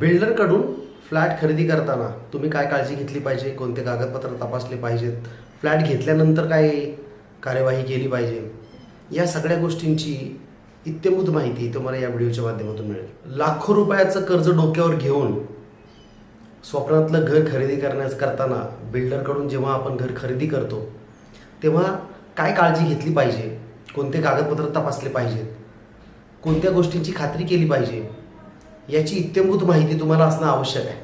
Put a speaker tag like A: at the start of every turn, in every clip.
A: बिल्डरकडून फ्लॅट खरेदी करताना तुम्ही काय काळजी घेतली पाहिजे? कोणते कागदपत्र तपासले पाहिजेत? फ्लॅट घेतल्यानंतर काय कार्यवाही केली पाहिजे? या सगळ्या गोष्टींची इत्यंभूत माहिती तुम्हाला या व्हिडिओच्या माध्यमातून मिळेल. लाखो रुपयाचं कर्ज डोक्यावर घेऊन स्वप्नातलं घर खरेदी करण्यास करताना बिल्डरकडून जेव्हा आपण घर खरेदी करतो तेव्हा काय काळजी घेतली पाहिजे? कोणते कागदपत्र तपासले पाहिजेत? कोणत्या गोष्टींची खात्री केली पाहिजे? याची इत्यंभूत माहिती तुम्हाला असणं आवश्यक आहे.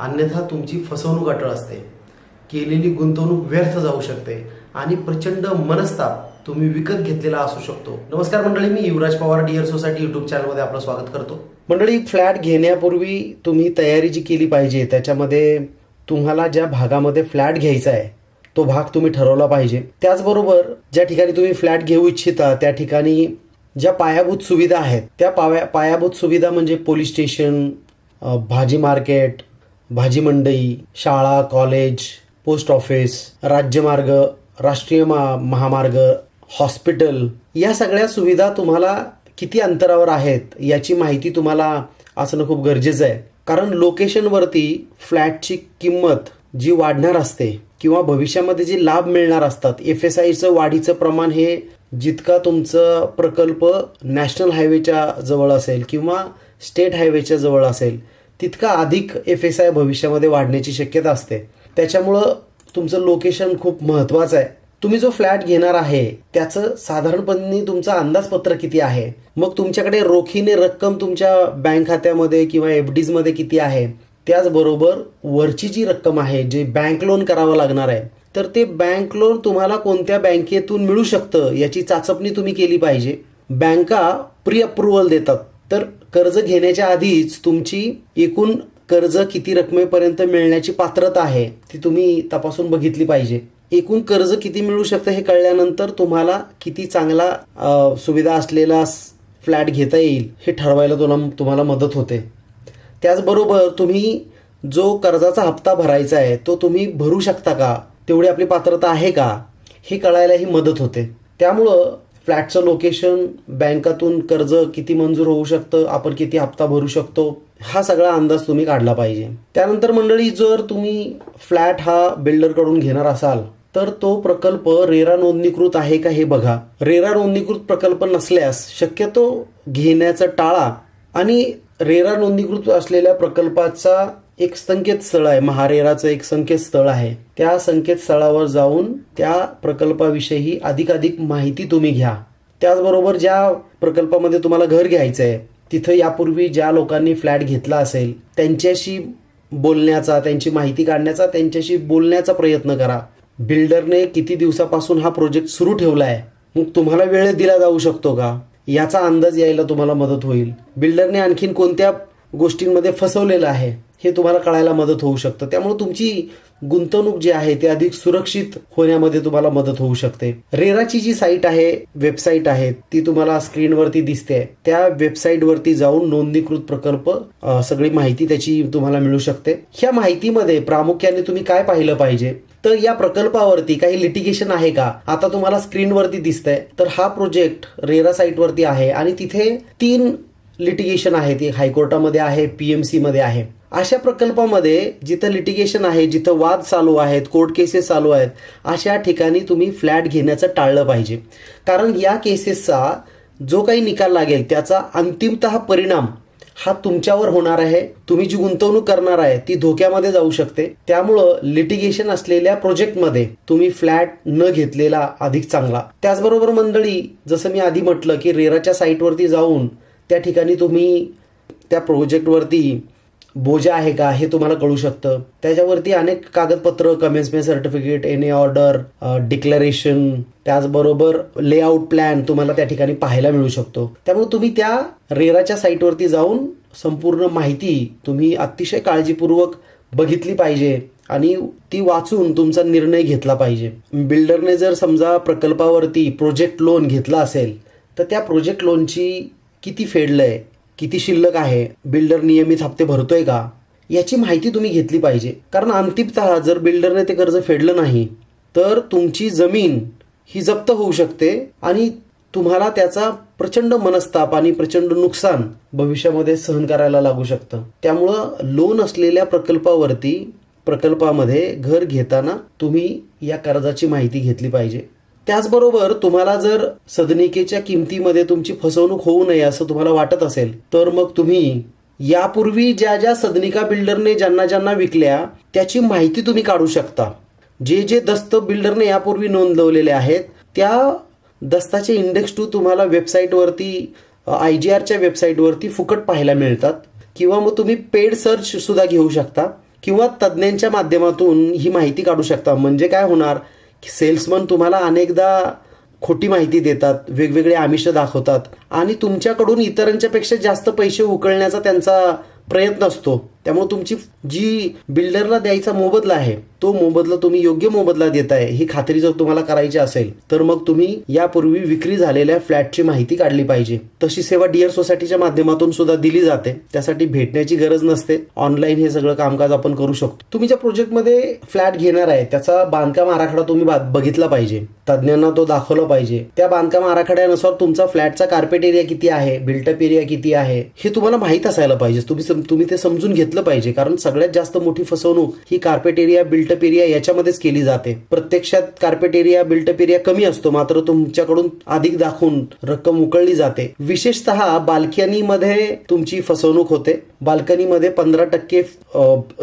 A: अन्यथा तुमची फसवणूक अटळ असते. केलेली गुंतवणूक व्यर्थ जाऊ शकते आणि प्रचंड मनस्ताप तुम्ही विकत घेतलेला असू शकतो. नमस्कार मंडळी मी Yuvraj Pawar dear society YouTube चॅनलमध्ये आपलं स्वागत करतो. मंडळी फ्लॅट घेण्यापूर्वी तुम्ही तयारी जी केली पाहिजे त्याच्यामध्ये तुम्हाला ज्या भागामध्ये फ्लॅट घ्यायचा आहे तो भाग तुम्ही ठरवला पाहिजे. त्याचबरोबर ज्या ठिकाणी तुम्ही फ्लॅट घेऊ इच्छिता त्या ठिकाणी ज्या पायाभूत सुविधा आहेत त्या पाया पायाभूत सुविधा म्हणजे पोलीस स्टेशन भाजी मार्केट भाजी मंडई शाळा कॉलेज पोस्ट ऑफिस राज्यमार्ग राष्ट्रीय मा महामार्ग हॉस्पिटल या सगळ्या सुविधा तुम्हाला किती अंतरावर आहेत याची माहिती तुम्हाला असणं खूप गरजेचं आहे. कारण लोकेशनवरती फ्लॅटची किंमत जी वाढणार असते किंवा भविष्यामध्ये जे लाभ मिळणार असतात एफ एस आयचं वाढीचं प्रमाण हे जितका तुमचं प्रकल्प नॅशनल हायवेच्या जवळ असेल किंवा स्टेट हायवेच्या जवळ असेल तितका अधिक एफ एस आय भविष्यामध्ये वाढण्याची शक्यता असते. त्याच्यामुळं तुमचं लोकेशन खूप महत्वाचं आहे. तुम्ही जो फ्लॅट घेणार आहे त्याचं साधारणपणे तुमचं अंदाजपत्र किती आहे? मग तुमच्याकडे रोखीने रक्कम तुमच्या बँक खात्यामध्ये किंवा एफ डीजमध्ये किती आहे? त्याचबरोबर वरची जी रक्कम आहे जे बँक लोन करावं लागणार आहे तर ते बँक लोन तुम्हाला कोणत्या बँकेतून मिळू शकतं याची चाचपणी तुम्ही केली पाहिजे. बँका प्री अप्रुव्हल देतात. तर कर्ज घेण्याच्या आधीच तुमची एकूण कर्ज किती रकमेपर्यंत मिळण्याची पात्रता आहे ती तुम्ही तपासून बघितली पाहिजे. एकूण कर्ज किती मिळू शकतं हे कळल्यानंतर तुम्हाला किती चांगला सुविधा असलेला फ्लॅट घेता येईल हे ठरवायला तुला तुम्हाला मदत होते. त्याचबरोबर तुम्ही जो कर्जाचा हप्ता भरायचा आहे तो तुम्ही भरू शकता का? तेवढी आपली पात्रता आहे का? हे कळायलाही मदत होते. त्यामुळं फ्लॅटचं लोकेशन बँकातून कर्ज किती मंजूर होऊ शकतं आपण किती हप्ता भरू शकतो हा सगळा अंदाज तुम्ही काढला पाहिजे. त्यानंतर मंडळी जर तुम्ही फ्लॅट हा बिल्डरकडून घेणार असाल तर तो प्रकल्प रेरा नोंदणीकृत आहे का हे बघा. रेरा नोंदणीकृत प्रकल्प नसल्यास शक्यतो घेण्याचं टाळा आणि रेरा नोंदणीकृत असलेल्या प्रकल्पाचा एक संकेतस्थळ आहे. महारेराचं एक संकेतस्थळ आहे. त्या संकेतस्थळावर जाऊन त्या प्रकल्पाविषयी अधिकाधिक माहिती तुम्ही घ्या. त्याचबरोबर ज्या प्रकल्पामध्ये तुम्हाला घर घ्यायचं आहे तिथं यापूर्वी ज्या लोकांनी फ्लॅट घेतला असेल त्यांच्याशी बोलण्याचा त्यांची माहिती काढण्याचा त्यांच्याशी बोलण्याचा प्रयत्न करा. बिल्डरने किती दिवसापासून हा प्रोजेक्ट सुरू ठेवला आहे मग तुम्हाला वेळ दिला जाऊ शकतो का? याचा अंदाज यायला तुम्हाला मदत होईल. बिल्डरने आणखीन कोणत्या गोष्टींमध्ये फसवलेलं आहे? हे तुम्हाला कळायला मदत होऊ शकतं. त्यामुळे तुमची गुंतवणूक जी आहे ती अधिक सुरक्षित होण्यामध्ये तुम्हाला मदत होऊ शकते. रेराची जी साईट आहे वेबसाईट आहे ती तुम्हाला स्क्रीनवरती दिसते. त्या वेबसाईटवरती जाऊन नोंदणीकृत प्रकल्प सगळी माहिती त्याची तुम्हाला मिळू शकते. ह्या माहितीमध्ये प्रामुख्याने तुम्ही काय पाहिलं पाहिजे? तर या प्रकल्पावरती काही लिटिगेशन आहे का? आता तुम्हाला स्क्रीनवरती दिसतंय. तर हा प्रोजेक्ट रेरा साईटवरती आहे आणि तिथे तीन लिटिगेशन आहे ते हायकोर्टामध्ये आहे पीएमसी मध्ये आहे. अशा प्रकल्पामध्ये जिथं लिटिगेशन आहे जिथं वाद चालू आहेत कोर्ट केसेस चालू आहेत अशा ठिकाणी तुम्ही फ्लॅट घेण्याचं टाळलं पाहिजे. कारण या केसेसचा जो काही निकाल लागेल त्याचा अंतिमतः परिणाम हा तुमच्यावर होणार आहे. तुम्ही जी गुंतवणूक करणार आहे ती धोक्यामध्ये जाऊ शकते. त्यामुळं लिटिगेशन असलेल्या प्रोजेक्टमध्ये तुम्ही फ्लॅट न घेतलेला अधिक चांगला. त्याचबरोबर मंडळी जसं मी आधी म्हटलं की रेराच्या साईटवरती जाऊन त्या ठिकाणी तुम्ही त्या प्रोजेक्टवरती बोजा आहे का हे तुम्हाला कळू शकतं. त्याच्यावरती अनेक कागदपत्र commencement certificate any order declaration त्याचबरोबर लेआउट प्लॅन तुम्हाला त्या ठिकाणी पाहायला मिळू शकतो. त्यामुळे तुम्ही त्या रेराच्या साईटवरती जाऊन संपूर्ण माहिती तुम्ही अतिशय काळजीपूर्वक बघितली पाहिजे आणि ती वाचून तुमचा निर्णय घेतला पाहिजे. बिल्डरने जर समजा प्रकल्पावरती प्रोजेक्ट लोन घेतला असेल तर त्या प्रोजेक्ट लोनची किती फेडलंय? किती शिल्लक आहे? बिल्डर नियमित हप्ते भरतोय का? याची माहिती तुम्ही घेतली पाहिजे. कारण अंतिमतः जर बिल्डरने ते कर्ज फेडलं नाही तर तुमची जमीन ही जप्त होऊ शकते आणि तुम्हाला त्याचा प्रचंड मनस्ताप आणि प्रचंड नुकसान भविष्यामध्ये सहन करायला लागू शकतं. त्यामुळं लोन असलेल्या प्रकल्पावरती प्रकल्पामध्ये घर घेताना तुम्ही या कर्जाची माहिती घेतली पाहिजे. त्याचबरोबर तुम्हाला जर सदनिकेच्या किमतीमध्ये तुमची फसवणूक होऊ नये असं तुम्हाला वाटत असेल तर मग तुम्ही यापूर्वी ज्या ज्या सदनिका बिल्डरने ज्यांना ज्यांना विकल्या त्याची माहिती तुम्ही काढू शकता. जे जे दस्त बिल्डरने यापूर्वी नोंदवलेले आहेत त्या दस्ताचे इंडेक्स टू तुम्हाला वेबसाईटवरती आय जी आरच्या वेबसाईटवरती फुकट पाहायला मिळतात. किंवा मग तुम्ही पेड सर्च सुद्धा घेऊ शकता. किंवा तज्ज्ञांच्या माध्यमातून ही माहिती काढू शकता. म्हणजे काय होणार? की सेल्समन तुम्हाला अनेकदा खोटी माहिती देतात वेगवेगळे आमिष दाखवतात आणि तुमच्याकडून इतरांच्यापेक्षा जास्त पैसे उकळण्याचा त्यांचा प्रयत्न असतो. त्यामुळे तुमची जी बिल्डरला द्यायचा मोबदला आहे तो मोबदला तुम्ही योग्य मोबदला देताय ही खात्री जर तुम्हाला करायची असेल तर मग तुम्ही यापूर्वी विक्री झालेल्या फ्लॅटची माहिती काढली पाहिजे. तशी सेवा डिअर सोसायटीच्या माध्यमातून सुद्धा दिली जाते. त्यासाठी भेटण्याची गरज नसते. ऑनलाईन हे सगळं कामकाज आपण करू शकतो. तुम्ही ज्या प्रोजेक्टमध्ये फ्लॅट घेणार आहे त्याचा बांधकाम आराखडा तुम्ही बघितला पाहिजे. तज्ज्ञांना तो दाखवला पाहिजे. त्या बांधकाम आराखड्यानुसार तुमचा फ्लॅटचा कार्पेट एरिया किती आहे बिल्टअप एरिया किती आहे हे तुम्हाला माहीत असायला पाहिजे. तुम्ही सम- तुम्ही ते समजून घेतलं पाहिजे. कारण सगळ्यात जास्त मोठी फसवणूक ही carpet area built up area याच्यामध्येच केली जाते. प्रत्यक्षात कार्पेट एरिया बिल्टअप एरिया कमी असतो. मात्र तुमच्याकडून अधिक दाखवून रक्कम उकळली जाते. विशेषतः बाल्कनीमध्ये तुमची फसवणूक होते. बाल्कनीमध्ये पंधरा टक्के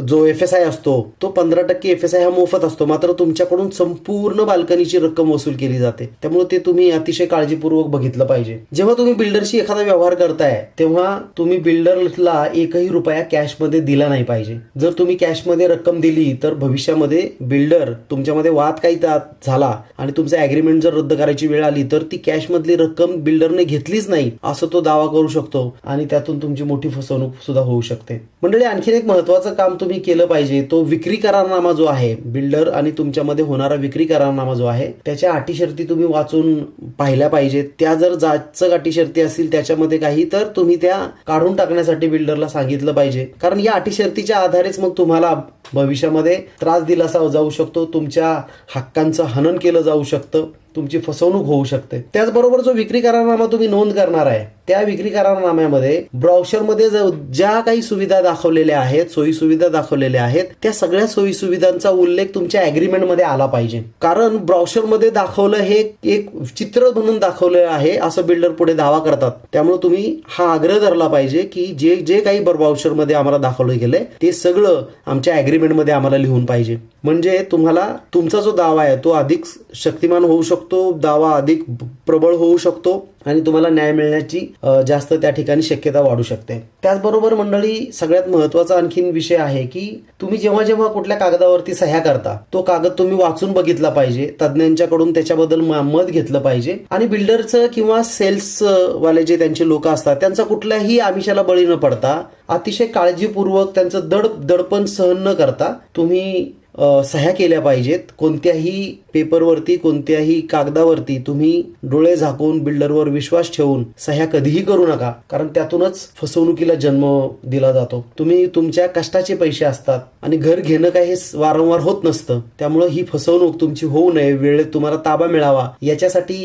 A: जो एफ एस आय असतो तो पंधरा टक्के एफ एस आय हा मोफत असतो. मात्र तुमच्याकडून संपूर्ण बाल्कनीची रक्कम वसूल केली जाते. त्यामुळे ते तुम्ही अतिशय काळजीपूर्वक बघितलं पाहिजे. जेव्हा तुम्ही बिल्डरशी एखादा व्यवहार करताय तेव्हा तुम्ही बिल्डरला एकही रुपया कॅशमध्ये दिला नाही पाहिजे. जर तुम्ही कॅशमध्ये रक्कम दिली तर भविष्यामध्ये बिल्डर तुमच्यामध्ये वाद काही झाला आणि तुमचा अग्रीमेंट जर रद्द करायची वेळ आली तर ती कॅशमधली रक्कम बिल्डरने घेतलीच नाही असं तो दावा करू शकतो आणि त्यातून तुमची मोठी फसवणूक सुद्धा होऊ शकते. मंडळी आणखीन एक महत्वाचं काम तुम्ही केलं पाहिजे तो विक्री करारनामा जो आहे बिल्डर आणि तुमच्यामध्ये होणारा विक्री करारनामा जो आहे त्याच्या अटी शर्ती तुम्ही वाचून पाहिल्या पाहिजेत त्या जर जाचक अटी शर्ती असतील त्याच्यामध्ये काही तर तुम्ही त्या काढून टाकण्यासाठी बिल्डरला सांगितलं पाहिजे. कारण या अटी शर्तीच्या आधारेच मग तुम्हाला भविष्यामध्ये त्रास दिला जाऊ शकतो. तुमच्या हक्कांचं हनन केलं जाऊ शकतं. तुमची फसवणूक होऊ शकते. त्याचबरोबर जो विक्री करारनामा तुम्ही नोंद करणार आहे त्या विक्री करारनाम्यामध्ये ब्राउशरमध्ये ज्या काही सुविधा दाखवलेल्या आहेत सोयी सुविधा दाखवलेल्या आहेत त्या सगळ्या सोयी सुविधांचा उल्लेख तुमच्या अग्रीमेंटमध्ये आला पाहिजे. कारण ब्राउशरमध्ये दाखवलं हे एक चित्र म्हणून दाखवलं आहे असं बिल्डर पुढे दावा करतात. त्यामुळे तुम्ही हा आग्रह धरला पाहिजे की जे जे काही ब्राउशरमध्ये आम्हाला दाखवलं गेलंय ते सगळं आमच्या अग्रीमेंटमध्ये आम्हाला लिहून पाहिजे. म्हणजे तुम्हाला तुमचा जो दावा आहे तो अधिक शक्तिमान होऊ शकतो. दावा अधिक प्रबळ होऊ शकतो आणि तुम्हाला न्याय मिळण्याची जास्त त्या ठिकाणी शक्यता वाढू शकते. त्याचबरोबर मंडळी सगळ्यात महत्त्वाचा आणखीन विषय आहे की तुम्ही जेव्हा जेव्हा कुठल्या कागदावरती सह्या करता तो कागद तुम्ही वाचून बघितला पाहिजे तज्ज्ञांच्याकडून त्याच्याबद्दल मत घेतलं पाहिजे आणि बिल्डरचं किंवा सेल्स वाले जे त्यांचे लोक असतात त्यांचा कुठल्याही आमिषाला बळी न पडता अतिशय काळजीपूर्वक त्यांचं दड दडपण सहन न करता तुम्ही सह्या केल्या पाहिजेत. कोणत्याही पेपरवरती कोणत्याही कागदावरती तुम्ही डोळे झाकून बिल्डरवर विश्वास ठेवून सह्या कधीही करू नका कारण त्यातूनच फसवणुकीला जन्म दिला जातो. तुम्ही तुमच्या कष्टाचे पैसे असतात आणि घर घेणं काय हे वारंवार होत नसतं. त्यामुळे ही फसवणूक तुमची होऊ नये वेळेत तुम्हाला ताबा मिळावा. याच्यासाठी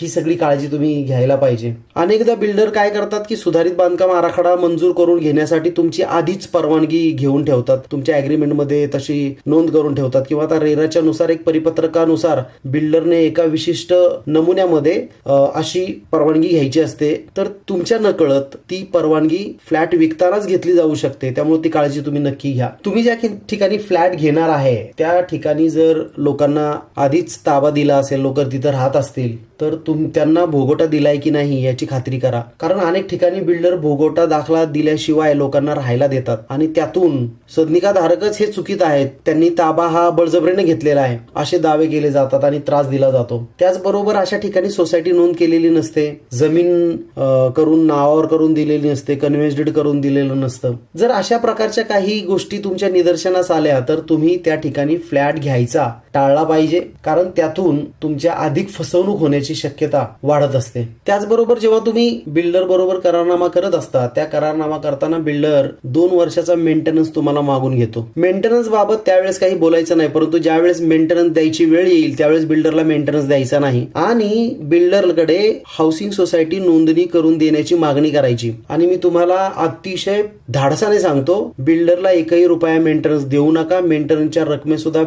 A: ही सगळी काळजी तुम्ही घ्यायला पाहिजे. अनेकदा बिल्डर काय करतात की सुधारित बांधकाम आराखडा मंजूर करून घेण्यासाठी तुमची आधीच परवानगी घेऊन ठेवतात. तुमच्या अग्रीमेंटमध्ये तशी नोंद करून ठेवतात. किंवा आता रेराच्या नुसार एक परिपत्रकानुसार बिल्डरने एका विशिष्ट नमुन्यामध्ये अशी परवानगी घ्यायची असते. तर तुमच्या नकळत ती परवानगी फ्लॅट विकतानाच घेतली जाऊ शकते. त्यामुळे ती काळजी तुम्ही नक्की घ्या. तुम्ही ज्या ठिकाणी फ्लॅट घेणार आहे त्या ठिकाणी जर लोकांना आधीच ताबा दिला असेल लोक तिथं राहत असतील तर तुम त्यांना भोगोटा दिलाय की नाही याची खात्री करा. कारण अनेक ठिकाणी बिल्डर भोगोटा दाखला दिल्याशिवाय लोकांना राहायला देतात. आणि त्यातून सदनिकाधारकच हे चुकीत आहेत. त्यांनी ताबा हा बळजबरीने घेतलेला आहे. असे दावे केले जातात आणि त्रास दिला जातो. त्याचबरोबर अशा ठिकाणी सोसायटी नोंद केलेली नसते. जमीन करून नावावर करून दिलेली नसते. कन्व्हेन्स्ड करून दिलेलं नसतं. जर अशा प्रकारच्या काही गोष्टी तुमच्या निदर्शनास आल्या तर तुम्ही त्या ठिकाणी फ्लॅट घ्यायचा. टाळला पाहिजे कारण त्यातून तुमच्या अधिक फसवणूक होण्याची शक्यता वाढत असते. त्याचबरोबर जेव्हा तुम्ही बिल्डर बरोबर करारनामा करत असता त्या करारनामा करताना बिल्डर दोन वर्षाचा मेंटेनन्स तुम्हाला मागून घेतो. मेंटेनन्स बाबत त्यावेळेस काही बोलायचं नाही परंतु ज्यावेळेस मेंटेनन्स द्यायची वेळ येईल त्यावेळेस बिल्डरला मेंटेनन्स द्यायचा नाही. आणि बिल्डरकडे हाऊसिंग सोसायटी नोंदणी करून देण्याची मागणी करायची. आणि मी तुम्हाला अतिशय धाडसाने सांगतो बिल्डरला एकही रुपया मेंटेनन्स देऊ नका. मेंटेनन्सच्या रकमे सुद्धा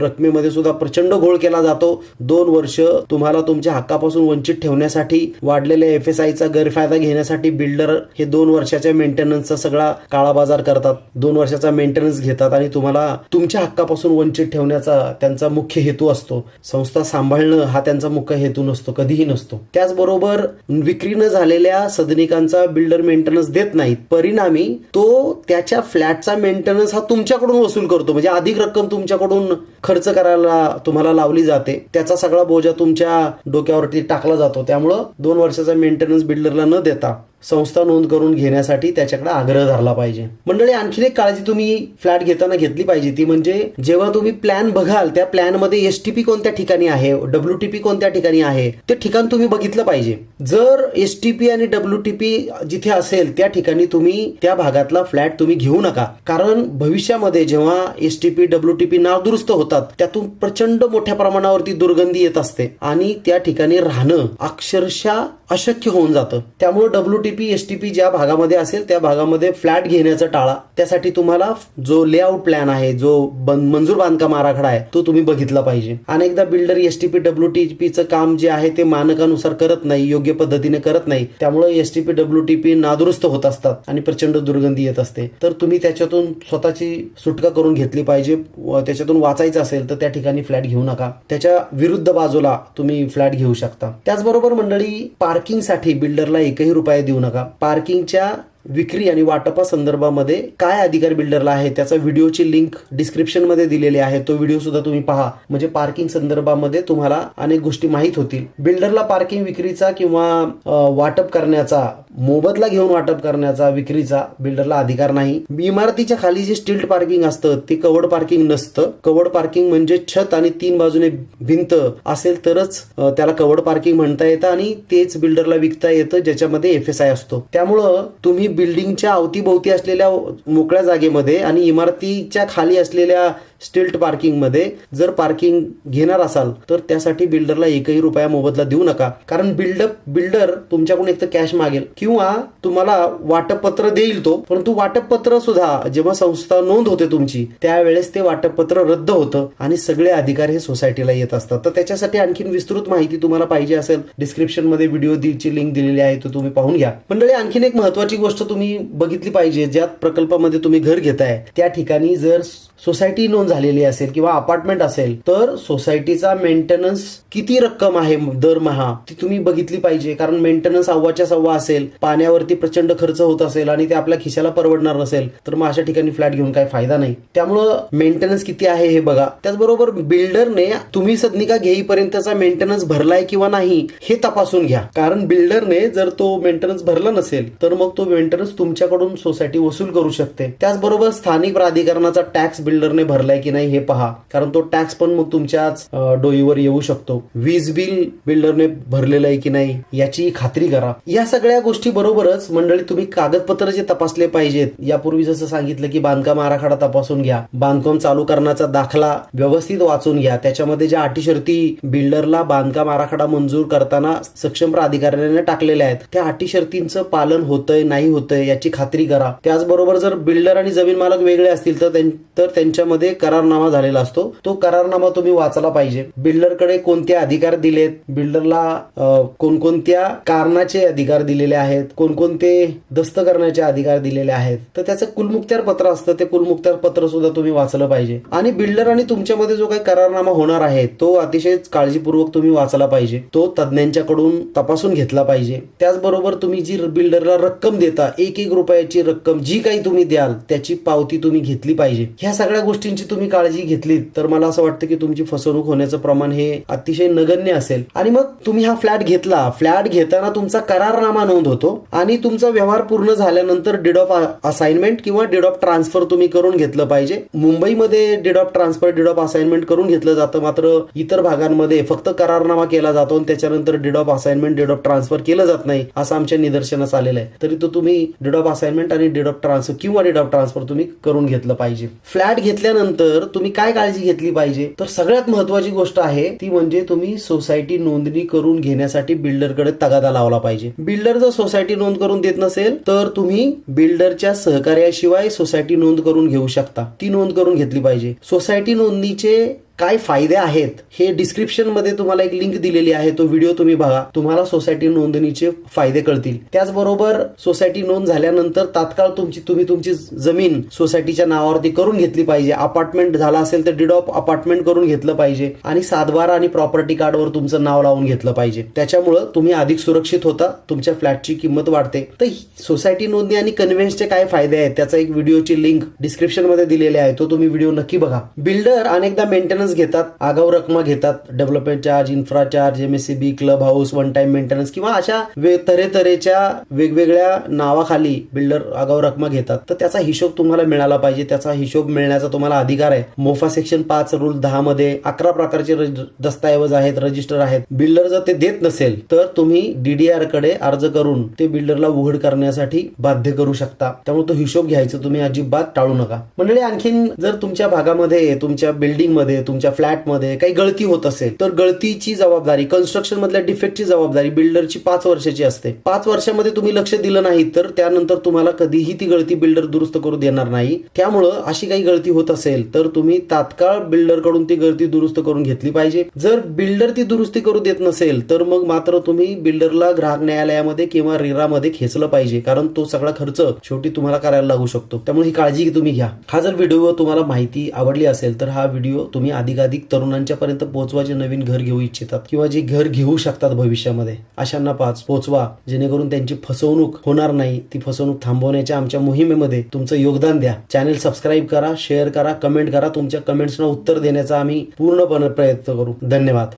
A: रकमेमध्ये सुद्धा प्रचंड घोळ केला जातो. दोन वर्ष तुम्हाला तुमच्या हक्कापासून वंचित ठेवण्यासाठी वाढलेल्या एफ एस आयचा गैरफायदा घेण्यासाठी बिल्डर हे दोन वर्षाच्या मेंटेनन्सचा सगळा काळा बाजार करतात. दोन वर्षाचा मेंटेनन्स घेतात आणि तुम्हाला तुमच्या हक्कापासून वंचित ठेवण्याचा त्यांचा मुख्य हेतू असतो. संस्था सांभाळणं हा त्यांचा मुख्य हेतू नसतो कधीही नसतो. त्याचबरोबर विक्री न झालेल्या सदनिकांचा बिल्डर मेंटेनन्स देत नाहीत. परिणामी तो त्याच्या फ्लॅटचा मेंटेनन्स हा तुमच्याकडून वसूल करतो. म्हणजे अधिक रक्कम तुमच्याकडून खर्च करायला तुम्हाला लावली जाते. त्याचा सगळा बोजा तुमच्या डोक्यावरती टाकला जातो. त्यामुळं दोन वर्षाचा मेंटेनन्स बिल्डरला न देता. संस्था नोंद करून घेण्यासाठी त्याच्याकडे आग्रह धरला पाहिजे. मंडळी आणखीन एक काळजी तुम्ही फ्लॅट घेताना घेतली पाहिजे. ती म्हणजे जेव्हा तुम्ही प्लॅन बघाल त्या प्लॅनमध्ये एस टी पी कोणत्या ठिकाणी आहे? डब्ल्यू टी पी कोणत्या ठिकाणी आहे? ते ठिकाण तुम्ही बघितलं पाहिजे. जर एस टी पी आणि डब्ल्यू टी पी जिथे असेल त्या ठिकाणी तुम्ही त्या भागातला फ्लॅट तुम्ही घेऊ नका. कारण भविष्यामध्ये जेव्हा S T P W T P नाव दुरुस्त होतात त्यातून प्रचंड मोठ्या प्रमाणावरती दुर्गंधी येत असते. आणि त्या ठिकाणी राहणं अक्षरशः अशक्य होऊन जातं. त्यामुळे W T P S T P ज्या भागामध्ये असेल त्या भागामध्ये फ्लॅट घेण्याचं टाळा. त्यासाठी तुम्हाला जो लेआउट प्लॅन आहे जो मंजूर बांधकाम आराखडा आहे तो तुम्ही बघितला पाहिजे. अनेकदा builder S T P W T पीचं काम जे आहे ते मानकानुसार करत नाही योग्य पद्धतीने करत नाही त्यामुळे S T P W T P नादुरुस्त होत असतात आणि प्रचंड दुर्गंधी येत असते. तर तुम्ही त्याच्यातून स्वतःची सुटका करून घेतली पाहिजे. व त्याच्यातून वाचायचं असेल तर त्या ठिकाणी फ्लॅट घेऊ नका. त्याच्या विरुद्ध बाजूला तुम्ही फ्लॅट घेऊ शकता. त्याचबरोबर मंडळी पार्किंगसाठी बिल्डरला एकही रुपया देऊ नका. पार्किंगच्या विक्री आणि वाटपा संदर्भामध्ये काय अधिकार बिल्डरला आहे त्याचा व्हिडिओची लिंक डिस्क्रिप्शनमध्ये दिलेली आहे. तो व्हिडिओ सुद्धा तुम्ही पहा. म्हणजे पार्किंग संदर्भामध्ये तुम्हाला अनेक गोष्टी माहीत होतील. बिल्डरला पार्किंग विक्रीचा किंवा वाटप करण्याचा मोबदला घेऊन वाटप करण्याचा विक्रीचा बिल्डरला अधिकार नाही. इमारतीच्या खाली जे स्टिल्ट पार्किंग असतं ते कवर्ड पार्किंग नसतं. कवर्ड पार्किंग म्हणजे छत आणि तीन बाजूने भिंत असेल तरच त्याला कवर्ड पार्किंग म्हणता येतं आणि तेच बिल्डरला विकता येतं ज्याच्यामध्ये एफ एस आय असतो. त्यामुळं तुम्ही बिल्डिंगच्या अवतीभोवती असलेल्या मोकळ्या जागेमध्ये आणि इमारतीच्या खाली असलेल्या स्टिल्ट पार्किंगमध्ये जर पार्किंग घेणार असाल तर त्यासाठी बिल्डरला एकही रुपया मोबदला देऊ नका. कारण बिल्डर बिल्डर तुमच्याकडून एक तर कॅश मागेल किंवा तुम्हाला वाटपपत्र देईल तो परंतु वाटपपत्र सुद्धा जेव्हा संस्था नोंद होते तुमची त्यावेळेस ते वाटपपत्र रद्द होतं आणि सगळे अधिकार हे सोसायटीला येत असतात. तर त्याच्यासाठी आणखीन विस्तृत माहिती तुम्हाला पाहिजे असेल डिस्क्रिप्शनमध्ये व्हिडिओ लिंक दिलेली आहे तो तुम्ही पाहून घ्या. मंडळी आणखीन एक महत्वाची गोष्ट तुम्ही बघितली पाहिजे ज्या प्रकल्पामध्ये तुम्ही घर घेताय. त्या ठिकाणी जर सोसायटी नोंद झालेली असेल किंवा अपार्टमेंट असेल तर सोसायटीचा मेंटेनन्स किती रक्कम आहे दरमहा ती तुम्ही बघितली पाहिजे. कारण मेंटेनन्स अव्वाच्या सव्वा असेल पाण्यावरती प्रचंड खर्च होत असेल आणि ते आपल्या खिशाला परवडणार नसेल तर मग अशा ठिकाणी फ्लॅट घेऊन काही फायदा नाही. त्यामुळं मेंटेनन्स किती आहे हे बघा. त्याचबरोबर बिल्डरने तुम्ही सदनिका घेईपर्यंतचा मेंटेनन्स भरलाय किंवा नाही हे तपासून घ्या. कारण बिल्डरने जर तो मेंटेनन्स भरला नसेल तर मग तो मेंटेनन्स तुमच्याकडून सोसायटी वसूल करू शकते. त्याचबरोबर स्थानिक प्राधिकरणाचा टॅक्स बिल्डरने भरलाय की नाही हे पहा. कारण तो टॅक्स पण मग तुमच्याच डोईवर येऊ शकतो. वीज बिल बिल्डरने भरलेलं आहे की नाही याची खात्री करा. या सगळ्या गोष्टी बरोबरच मंडळी तुम्ही कागदपत्र जे तपासले पाहिजेत यापूर्वी जसं सांगितलं की बांधकाम आराखडा तपासून घ्या बांधकाम चालू करण्याचा दाखला व्यवस्थित वाचून घ्या त्याच्यामध्ये ज्या अटी शर्ती बिल्डरला बांधकाम आराखडा मंजूर करताना सक्षम प्राधिकाऱ्याने टाकलेल्या आहेत त्या अटी शर्तींचं पालन होतंय नाही होतंय याची खात्री करा. त्याचबरोबर जर बिल्डर आणि जमीन मालक वेगळे असतील तर त्यां- तर त्यांच्यामध्ये करारनामा झालेला असतो. तो करारनामा तुम्ही वाचला पाहिजे. बिल्डरकडे कोणते अधिकार दिलेत? बिल्डरला कोणकोणत्या कारणाचे अधिकार दिलेले आहेत? कोणकोणते दस्त करण्याचे अधिकार दिलेले आहेत? तर त्याचं कुलमुक्त्यार पत्र असतं. ते कुलमुक्त्यार पत्र सुद्धा तुम्ही वाचलं पाहिजे. आणि बिल्डर आणि तुमच्यामध्ये जो काही करारनामा होणार आहे तो अतिशय काळजीपूर्वक तुम्ही वाचला पाहिजे. तो तज्ज्ञांच्याकडून तपासून घेतला पाहिजे. त्याचबरोबर तुम्ही जी बिल्डरला रक्कम देता एक एक रुपयाची रक्कम जी काही तुम्ही द्याल त्याची पावती तुम्ही घेतली पाहिजे. ह्या सगळ्या गोष्टींची तुम्ही काळजी घेतली तर मला असं वाटतं की तुमची फसवणूक होण्याचं प्रमाण हे अतिशय नगण्य असेल. आणि मग तुम्ही हा फ्लॅट घेतला. फ्लॅट घेताना तुमचा करारनामा नोंद होतो आणि तुमचा व्यवहार पूर्ण झाल्यानंतर डीड ऑफ असाइनमेंट किंवा डीड ऑफ ट्रान्सफर तुम्ही करून घेतलं पाहिजे. मुंबईमध्ये deed of transfer deed of assignment करून घेतलं जातं. मात्र इतर भागांमध्ये फक्त करारनामा केला जातो आणि त्याच्यानंतर deed of assignment deed of transfer केलं जात नाही असं आमच्या निदर्शनास आलेलं आहे. तरी तो तुम्ही डीड ऑफ असाइनमेंट आणि डीड ऑफ ट्रान्सफर किंवा डीड ऑफ ट्रान्सफर तुम्ही करून घेतलं पाहिजे. फ्लॅट घेतल्यानंतर तुम्ही काय काळजी घेतली पाहिजे? तर सगळ्यात महत्वाची गोष्ट आहे ती म्हणजे तुम्ही सोसायटी नोंदणी करून घेण्यासाठी बिल्डरकडे तगादा लावला पाहिजे. बिल्डर जर सोसायटी नोंद करून देत नसेल तर तुम्ही बिल्डरच्या सहकार्याशिवाय सोसायटी नोंद करून घेऊ शकता. ती नोंद करून घेतली पाहिजे. सोसायटी नोंदणीचे काय फायदे आहेत हे डिस्क्रिप्शनमध्ये तुम्हाला एक लिंक दिलेली आहे. तो व्हिडिओ तुम्ही बघा. तुम्हाला सोसायटी नोंदणीचे फायदे कळतील. त्याचबरोबर सोसायटी नोंद झाल्यानंतर तात्काळ तुमची तुम्ही तुमची जमीन सोसायटीच्या नावावरती करून घेतली पाहिजे. अपार्टमेंट झाला असेल तर डिड ऑफ अपार्टमेंट करून घेतलं पाहिजे. आणि सातबारा आणि प्रॉपर्टी कार्डवर तुमचं नाव लावून घेतलं पाहिजे. त्याच्यामुळं तुम्ही अधिक सुरक्षित होता. तुमच्या फ्लॅटची किंमत वाढते. तर सोसायटी नोंदणी आणि कन्व्हेन्सचे काय फायदे आहेत? त्याचा एक व्हिडिओची लिंक डिस्क्रिप्शनमध्ये दिलेली आहे. तो तुम्ही व्हिडिओ नक्की बघा. बिल्डर अनेकदा मेंटेनन्स घेतात आगाऊ रकमा घेतात development charge infra charge MSCB club house one time maintenance किंवा अशा वे- तऱ्हेतऱ्हेच्या वेगवेगळ्या नावाखाली बिल्डर आगाऊ रकमा घेतात. तर त्याचा हिशोब तुम्हाला मिळाला पाहिजे. त्याचा हिशोब मिळण्याचा तुम्हाला अधिकार आहे. मोफा सेक्शन पाच रूल दहा मध्ये अकरा प्रकारचे दस्तऐवज आहेत रजिस्टर आहेत. बिल्डर जर ते देत नसेल तर तुम्ही डीडीआरकडे अर्ज करून ते बिल्डरला उघड करण्यासाठी बाध्य करू शकता. त्यामुळे तो हिशोब घ्यायचा तुम्ही अजिबात टाळू नका. मंडळी आणखीन जर तुमच्या भागामध्ये तुमच्या बिल्डिंगमध्ये तुमच्या फ्लॅटमध्ये काही गळती होत असेल तर गळतीची जबाबदारी कन्स्ट्रक्शन मधल्या डिफेक्टची जबाबदारी बिल्डरची पाच वर्षाची असते. पाच वर्षामध्ये तुम्ही लक्ष दिलं नाही तर त्यानंतर तुम्हाला कधीही ती गळती बिल्डर दुरुस्त करू देणार नाही. त्यामुळं अशी काही गळती होत असेल तर तुम्ही तात्काळ बिल्डरकडून ती गळती दुरुस्त करून घेतली पाहिजे. जर बिल्डर ती दुरुस्ती करू देत नसेल तर मग मात्र तुम्ही बिल्डरला ग्राहक न्यायालयामध्ये किंवा रेरामध्ये खेचलं पाहिजे कारण तो सगळा खर्च शेवटी तुम्हाला करायला लागू शकतो. त्यामुळे ही काळजी तुम्ही घ्या. हा जर व्हिडिओ तुम्हाला माहिती आवडली असेल तर हा व्हिडिओ तुम्ही अधिकाधिक तरुणांच्यापर्यंत पोहोचवा जे नवीन घर घेऊ इच्छितात किंवा जे घर घेऊ शकतात भविष्यामध्ये. अशांना पाच पोचवा जेणेकरून त्यांची फसवणूक होणार नाही. ती फसवणूक थांबवण्याच्या आमच्या मोहिमेमध्ये तुमचं योगदान द्या. चॅनल सबस्क्राईब करा शेअर करा कमेंट करा. तुमच्या कमेंट्सना उत्तर देण्याचा आम्ही पूर्णपणे प्रयत्न करू. धन्यवाद.